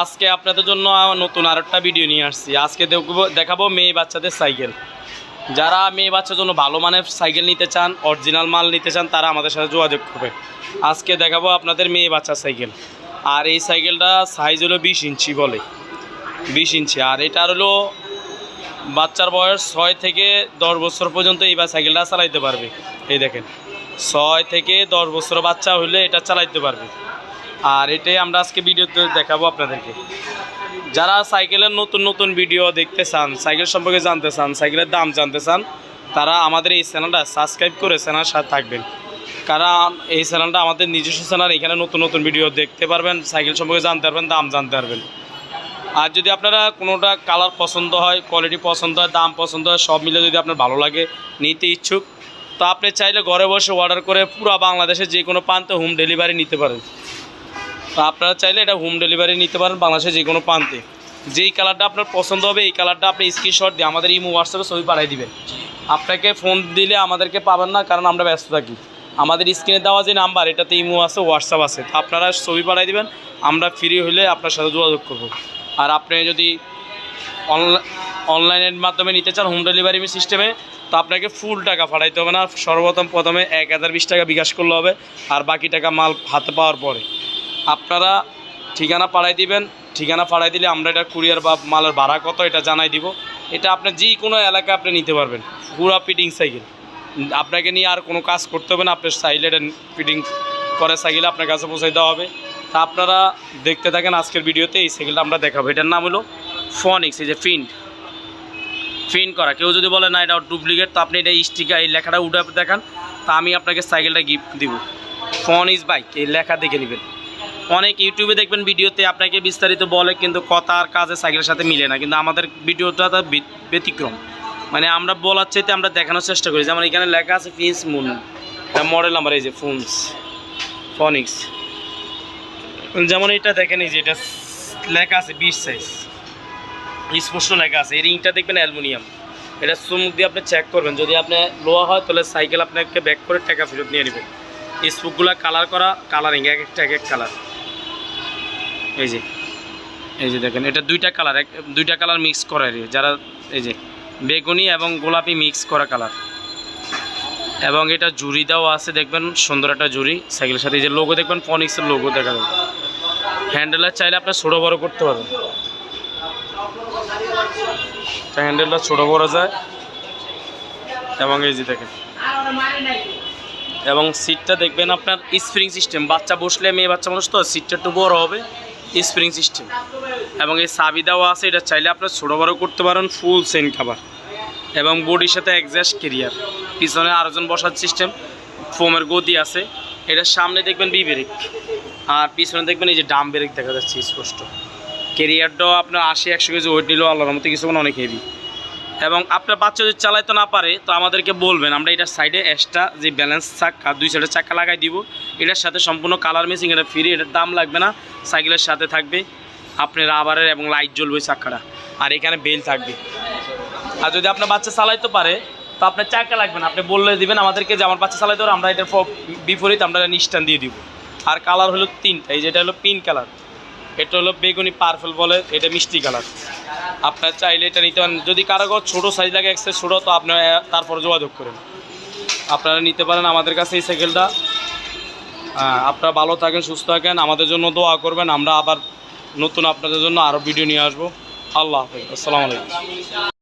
আজকে আপনাদের জন্য নতুন আরেকটা ভিডিও নিয়ে আসছি। আজকে দেখব দেখাবো মেয়ে বাচ্চাদের সাইকেল। যারা মেয়ে বাচ্চার জন্য ভালো মানের সাইকেল নিতে চান অরিজিনাল মাল নিতে চান, তারা আমাদের সাথে যোগাযোগ করবে। আজকে দেখাবো আপনাদের মেয়ে বাচ্চার সাইকেল। আর এই সাইকেলটা সাইজ হলো বিশ ইঞ্চি বলে। বিশ ইঞ্চি। আর এটা হলো বাচ্চার বয়স ছয় থেকে দশ বছর পর্যন্ত এই বা সাইকেলটা চালাইতে পারবে। এই দেখেন, ছয় থেকে দশ বছর বাচ্চা হলে এটা চালাইতে পারবে। আর এটাই আমরা আজকে ভিডিওতে দেখাবো আপনাদেরকে। যারা সাইকেলের নতুন নতুন ভিডিও দেখতে চান, সাইকেল সম্পর্কে জানতে চান, সাইকেলের দাম জানতে চান, তারা আমাদের এই চ্যানেলটা সাবস্ক্রাইব করে চ্যানেলের সাথে থাকবেন। কারণ এই চ্যানেলটা আমাদের নিজস্ব চ্যানেল, এখানে নতুন নতুন ভিডিও দেখতে পারবেন, সাইকেল সম্পর্কে জানতে পারবেন, দাম জানতে পারবেন। আর যদি আপনারা কোনোটা কালার পছন্দ হয় কোয়ালিটি পছন্দ হয়, দাম পছন্দ হয়, সব মিলে যদি আপনার ভালো লাগে, নিতে ইচ্ছুক, তো আপনি চাইলে ঘরে বসে অর্ডার করে পুরো বাংলাদেশে যে কোনো প্রান্তে হোম ডেলিভারি নিতে পারেন। তো আপনারা চাইলে এটা হোম ডেলিভারি নিতে পারেন বাংলাদেশে যে কোনো প্রান্তে। যেই কালারটা আপনার পছন্দ হবে, এই কালারটা আপনি স্ক্রিনশট দিয়ে আমাদের ইমো হোয়াটসঅ্যাপে ছবি পাঠিয়ে দিবেন। আপনাকে ফোন দিলে আমাদেরকে পাবেন না, কারণ আমরা ব্যস্ত থাকি। আমাদের স্ক্রিনে দেওয়া যে নাম্বার এটাতে ইমো আছে হোয়াটসঅ্যাপ আছে। আপনারা ছবি পাঠিয়ে দিবেন, আমরা ফ্রি হলে আপনার সাথে যোগাযোগ করব। আর আপনি যদি অনলাইনের মাধ্যমে নিতে চান হোম ডেলিভারি সিস্টেমে তো আপনাকে ফুল টাকা পাঠাইতে হবে না। সর্বপ্রথম প্রথমে এক হাজার বিশ টাকা বিকাশ করলে হবে, আর বাকি টাকা মাল হাতে পাওয়ার পরে। আপনারা ঠিকানা পাঠাই দিবেন। ঠিকানা পাঠাই দিলে আমরা এটা কুরিয়ার বা মালের ভাড়া কত এটা জানাই দিব। এটা আপনি যে কোনো এলাকায় আপনি নিতে পারবেন। পুরা ফিটিং সাইকেল। আপনাকে নিয়ে আর কোনো কাজ করতে হবে না। আপনার সাইকেল এটা ফিটিং করে সাইকেল আপনার কাছে পৌঁছাই দেওয়া হবে। তা আপনারা দেখতে থাকেন আজকের ভিডিওতে, এই সাইকেলটা আমরা দেখাবো। এটার নাম হলো ফনিক্স এই যে ফিন্ট ফিন করা। কেউ যদি বলে, না এটা ডুপ্লিকেট তো আপনি এটা স্টিকার এই লেখাটা উঠে দেখান। তা আমি আপনাকে সাইকেলটা গিফট দিব। ফোন ইজ বাইক এই লেখা দেখে নেবেন। অনেক ইউটিউবে দেখবেন ভিডিওতে আপনাকে বিস্তারিত বলে কিন্তু কথা আর কাজে সাইকেলের সাথে মিলে না, কিন্তু আমাদের ভিডিওটা তো ব্যতিক্রম। মানে আমরা বলার চাইতে আমরা দেখানোর চেষ্টা করি। যেমন এখানে লেখা আছে ফিন্স মুন মডেল নাম্বার এই যে ফোনস, ফনিক্স। যেমন এটা দেখেন, এই যে এটা লেখা আছে বিশ সাইজ স্পষ্ট লেখা আছে। এই রিংটা দেখবেন অ্যালুমিনিয়াম। এটা চুমুক দিয়ে আপনি চেক করবেন। যদি আপনি লোয়া হয়, তাহলে সাইকেল আপনাকে ব্যাক করে টাকা ফেরত নিয়ে নেবেন স্পুকগুলো কালার করা কালারিং এক একটা, এক এক কালার এই যে এই যে দেখেন, এটা দুইটা কালার এক, দুইটা কালার মিক্স করা যারা, এই যে, বেগুনি এবং গোলাপি মিক্স করা কালার এবং এটা জুড়ি দেওয়া আছে, দেখবেন সুন্দর একটা জুড়ি। সাইকেলের সাথে এই যে লোগো দেখবেন ফনিক্সের লোগো দেখা যাবে। হ্যান্ডেলার চাইলে আপনি ছোটো বড়ো করতে পারবেন। হ্যান্ডেলটা ছোটো বড় যায়। এবং এই যে দেখেন, এবং সিটটা দেখবেন আপনার স্প্রিং সিস্টেম বাচ্চা বসলে মেয়ে বাচ্চা মানুষ তো সিটটা একটু বড় হবে। Spring system. এবং এই সাবিদাও আছে, এটা চাইলে আপনার ছোটো বড়ো করতে পারেন ফুল সেন খাবার এবং বডির সাথে একজাস্ট কেরিয়ার পিছনে আরোজন বসার সিস্টেম ফোমের গতি আছে। এটা সামনে দেখবেন বি ব্রেক আর পিছনে দেখবেন এই যে ডাম ব্রেক দেখা যাচ্ছে, স্পষ্ট। কেরিয়ারটাও আপনার আশি, একশো কেজি ওয়েট নিলেও আল্লাহর মতো কিছু অনেক হেভি এবং আপনার বাচ্চা যদি চালাইতে না পারে, তো আমাদেরকে বলবেন, আমরা এটার সাইডে এক্সট্রা যে ব্যালেন্স চাকা, দুই সাইডে চাকা লাগাই দিব। এটার সাথে সম্পূর্ণ কালার মেসিং এটা ফ্রি এটার দাম লাগবে না। সাইকেলের সাথে থাকবে, আপনার রাবারের এবং লাইট জ্বলবে চাকাটা। আর এখানে বেল থাকবে। আর যদি আপনার বাচ্চা চালাইতে পারে, তো আপনার চাকা লাগবে না। আপনি বললে দিবেন আমাদেরকে যে, আমার বাচ্চা চালাইতে পারে, আমরা এটার বিপরীত আমরা এটা নিষ্ঠান দিয়ে দিব। আর কালার হলো তিনটা, এই যেটা হলো পিঙ্ক কালার এটা হলো বেগুনি পার্পল বলে, এটা মিষ্টি কালার আপনার চাইলে এটা নিতে পারেন। যদি কারও ছোটো সাইজ লাগে এক সাইজ ছোটো, তো আপনার তারপর যোগাযোগ করেন। আপনারা নিতে পারেন আমাদের কাছে এই সাইকেলটা। আপনারা ভালো থাকেন, সুস্থ থাকেন। আমাদের জন্য দোয়া করবেন। আমরা আবার নতুন আপনাদের জন্য আরও ভিডিও নিয়ে আসব। আল্লাহ হাফিজ। আসসালামু আলাইকুম।